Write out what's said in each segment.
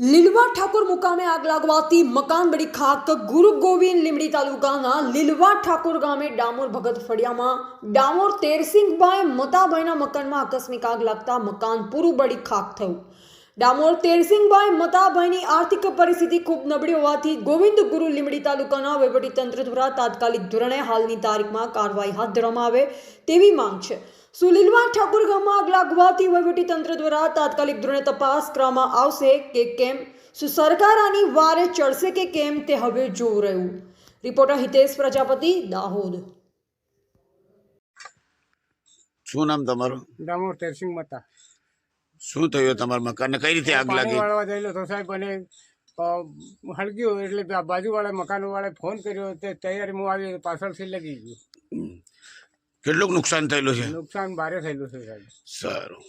લીલવા ઠાકોર મુકામે આગ લાગવાથી મકાન બળી ખાક. ગુરુ ગોવિંદ લીમડી તાલુકાના લીલવા ઠાકોર ગામે ડામોર ભગત ફળિયામાં ડામોર તેરસિંહભાઈ મતાભાઈના મકાનમાં આકસ્મિક આગ લાગતા મકાન પૂરું બળી ખાક થયું. ડામોર તેરસિંહભાઈ મતાભાઈની આર્થિક પરિસ્થિતિ ખૂબ નબળી હોવાથી ગોવિંદ ગુરુ લીમડી તાલુકાના વહીવટીતંત્ર દ્વારા તાત્કાલિક ધોરણે હાલની તારીખમાં કાર્યવાહી હાથ ધરવામાં આવે તેવી માંગ છે. સુલીલવા ઠાકુર ગામમાં આગ લાગવાથી વહીવટીતંત્ર દ્વારા તાત્કાલિક ધોરણે તપાસ કરવામાં આવશે કે કેમ? શું સરકાર આની વારે ચડશે કે કેમ તે હવે જોવું રહ્યું. રિપોર્ટર હિતેશ પ્રજાપતિ દાહોદ. શું નામ તમારું? ડામોર તેરસિંગ મતા શું થયું તમારા મકાનને? કઈ રીતે આગ લાગી? વાળવા ગયેલો તો સાહેબ અને હળગ્યું એટલે બાજુવાળા મકાન વાળા ફોન કર્યો તે તૈયારી હું આવી પાછળથી લગી ગયું. કેટલું નુકસાન થયેલું છે? નુકસાન ભારે થયેલું છે સાહેબ. સારું.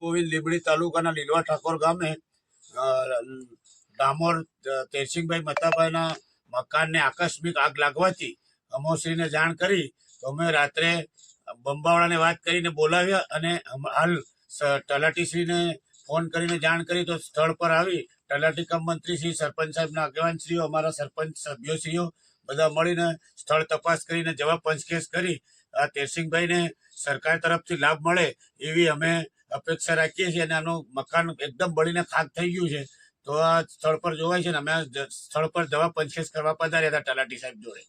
ગોવિંદ લીબડી તાલુકાના લીલવા ઠાકોર ગામે ડામોર તેરસિંહભાઈ મતાભાઈના મકાનને આકસ્મિક આગ લાગવાથી અમોશ્રીને જાણ કરી તો અમે રાત્રે બંબાવાળાને વાત કરીને બોલાવ્યા અને હાલ તલાટીશ્રીને ફોન કરીને જાણ કરી તો સ્થળ પર આવી. તલાટી કમ મંત્રી શ્રી સરપંચ સાહેબના આગેવાનશ્રીઓ, અમારા સરપંચ સભ્યોશ્રીઓ બધા મળીને સ્થળ તપાસ કરીને જવાબ પંચકેસ કરી. આ તેરસિંહભાઈને સરકાર તરફથી લાભ મળે એવી અમે અપેક્ષા રાખીએ છીએ અને આનું મકાન એકદમ બળીને ખાક થઈ ગયું છે. તો આ સ્થળ પર જોવાય છે ને, અમે સ્થળ પર જવાબ પંચકેસ કરવા પધાર્યા હતા તલાટી સાહેબ જોડે.